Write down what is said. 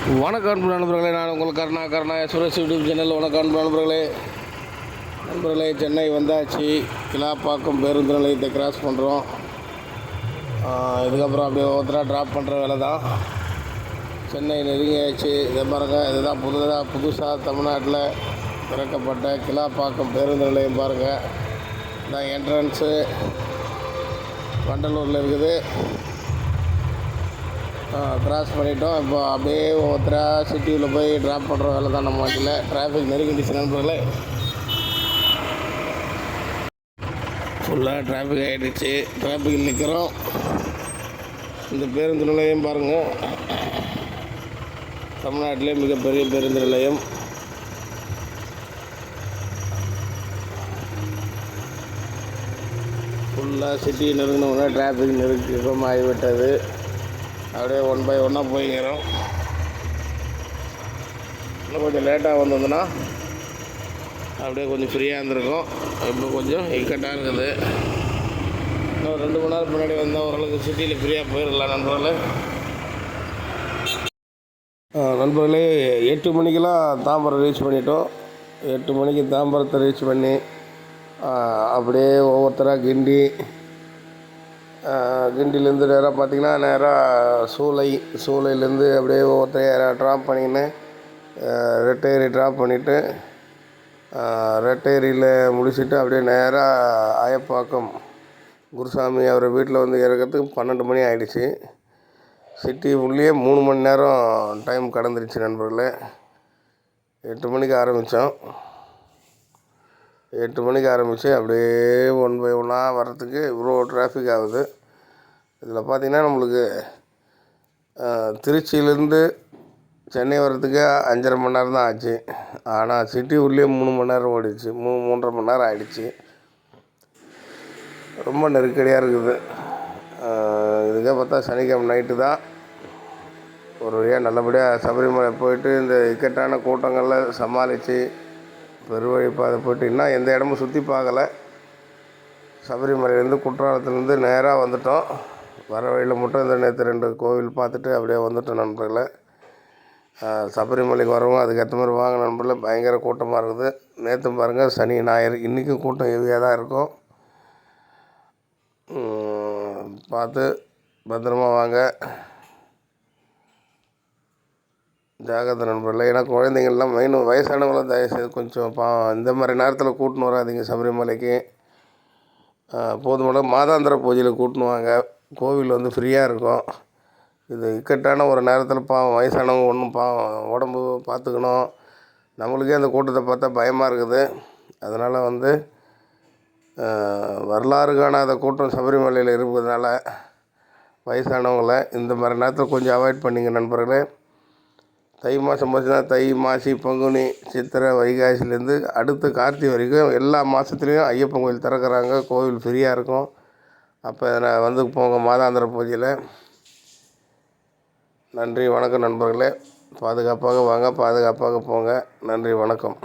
வணக்கம் அன்பு நண்பர்களே நான் உங்கள் கருணா கருணா சுரேஷ் யூடியூப் சேனல். வணக்கம் அன்பு நண்பர்களே. நண்பர்களே சென்னை வந்தாச்சு. கிளாப்பாக்கம் பேருந்து நிலையத்தை கிராஸ் பண்ணுறோம் இதுக்கப்புறம் அப்படியே ஒவ்வொருத்தராக ட்ராப் பண்ணுற வேலை தான் சென்னை நெருங்கியாச்சு. இதை பாருங்கள் இதுதான் புதுதாக புதுசாக தமிழ்நாட்டில் திறக்கப்பட்ட கிளாப்பாக்கம் பேருந்து நிலையம் பாருங்கள் இதான் என்ட்ரன்ஸு வண்டலூரில் இருக்குது. க்ராஸ் பண்ணிட்டோம். இப்போ அப்படியே ஒவ்வொருத்தராக சிட்டியில் போய் ட்ராப் பண்ணுற வேலை தான் நம்ம வண்டியில். டிராஃபிக் நெருங்கிடுச்சு நண்பர்களே. ஃபுல்லாக டிராஃபிக் ஆகிடுச்சு டிராஃபிக் நிற்கிறோம் இந்த பேருந்து நிலையம் பாருங்கள் தமிழ்நாட்டிலே மிகப்பெரிய பேருந்து நிலையம். ஃபுல்லாக சிட்டி நெருங்கினோடனே டிராஃபிக் நெருக்கமாகிவிட்டது. அப்படியே ஒன் பை ஒன்னாக போய்க்கிறோம். இன்னும் கொஞ்சம் லேட்டாக வந்ததுன்னா அப்படியே கொஞ்சம் ஃப்ரீயாக இருந்திருக்கும். இப்போ கொஞ்சம் இக்கட்டாக இருக்குது. இன்னும் ரெண்டு மணி நேரம் முன்னாடி வந்தால் ஓரளவுக்கு சிட்டியில் ஃப்ரீயாக போயிடலாம் நண்பர்களே. நண்பர்களே எட்டு மணிக்கெல்லாம் தாம்பரம் ரீச் பண்ணிட்டோம். எட்டு மணிக்கு தாம்பரத்தை ரீச் பண்ணி அப்படியே ஒவ்வொருத்தராக கிண்டி கிண்டிலேருந்து நேராக பார்த்தீங்கன்னா நேராக சூளை சூளையிலேருந்து அப்படியே ஒவ்வொருத்தரையும் ட்ராப் பண்ணிக்கின்னு ரெட்டேரி ட்ராப் பண்ணிவிட்டு ரெட்டேரியில் முடிச்சுட்டு அப்படியே நேராக ஆயப்பாக்கம் குருசாமி அவர் வீட்டில் வந்து இறக்கிறதுக்கு பன்னெண்டு மணி ஆகிடுச்சு சிட்டி உள்ளே மூணு மணி நேரம் டைம் கடந்துருச்சு நண்பர்களே. எட்டு மணிக்கு ஆரம்பித்தோம் எட்டு மணிக்கு ஆரம்பித்து அப்படியே ஒன் பை ஒன்னாக வர்றதுக்கு இவ்வளோ டிராஃபிக் ஆகுது. இதில் பார்த்திங்கன்னா நம்மளுக்கு திருச்சியிலேருந்து சென்னை வர்றதுக்கு அஞ்சரை மணி நேரம் தான் ஆச்சு. ஆனால் சிட்டி உள்ளே மூணு மணி நேரம் ஓடிடுச்சு. மூ மூன்றரை மணி நேரம் ஆகிடுச்சு ரொம்ப நெருக்கடியாக இருக்குது. இதுக்கே பார்த்தா சனிக்கிழமை நைட்டு தான். ஒரு வழியாக நல்லபடியாக சபரிமலை போயிட்டு இந்த இக்கட்டான கூட்டங்களில் சமாளித்து பெருவழிப்பாதை போயிட்டு இன்னும் எந்த இடமும் சுற்றி பார்க்கல. சபரிமலையிலேருந்து குற்றாலத்துலேருந்து நேராக வந்துட்டோம். வர வழியில் மட்டும் இந்த நேற்று ரெண்டு கோவில் பார்த்துட்டு அப்படியே வந்துட்டோம் நண்பர்களை. சபரிமலைக்கு வரவங்க அதுக்கேற்ற மாதிரி வாங்க நண்பர்களே பயங்கர கூட்டமாக இருக்குது. நேற்று பாருங்கள் சனி ஞாயிறு இன்றைக்கும் கூட்டம் ஹெவியாக தான் இருக்கும். பார்த்து பத்திரமா வாங்க. ஜாகிரதை நண்பர்களே. ஏன்னா குழந்தைங்கள்லாம் மெயின் வயசானவங்களாம் தயவுசெய்து கொஞ்சம் பா இந்த மாதிரி நேரத்தில் கூட்டின்னு வராதீங்க சபரிமலைக்கு. போதுமான மாதாந்திர பூஜையில் கூட்டின்னு வாங்க. கோவில் வந்து ஃப்ரீயாக இருக்கும். இது இக்கட்டான ஒரு நேரத்தில் பாவம் வயசானவங்க ஒன்றும் பாவம் உடம்பு பார்த்துக்கணும் நம்மளுக்கே அந்த கூட்டத்தை பார்த்தா பயமாக இருக்குது. அதனால் வந்து வரலாறு காணாத கூட்டம் சபரிமலையில் இருப்பதனால வயசானவங்களை இந்த மாதிரி நேரத்தில் கொஞ்சம் அவாய்ட் பண்ணிங்க நண்பர்களே. தை மாதம் பார்த்தீங்கன்னா தை மாசி பங்குனி சித்திரை வைகாசிலேருந்து அடுத்து கார்த்திகை வரைக்கும் எல்லா மாதத்துலேயும் ஐயப்பன் கோயில் திறக்கிறாங்க. கோவில் ஃப்ரீயாக இருக்கும். அப்போ நான் வந்து போங்க மாதாந்திர பூஜையில். நன்றி வணக்கம் நண்பர்களே. பாதுகாப்பாக வாங்க பாதுகாப்பாக போங்க. நன்றி வணக்கம்.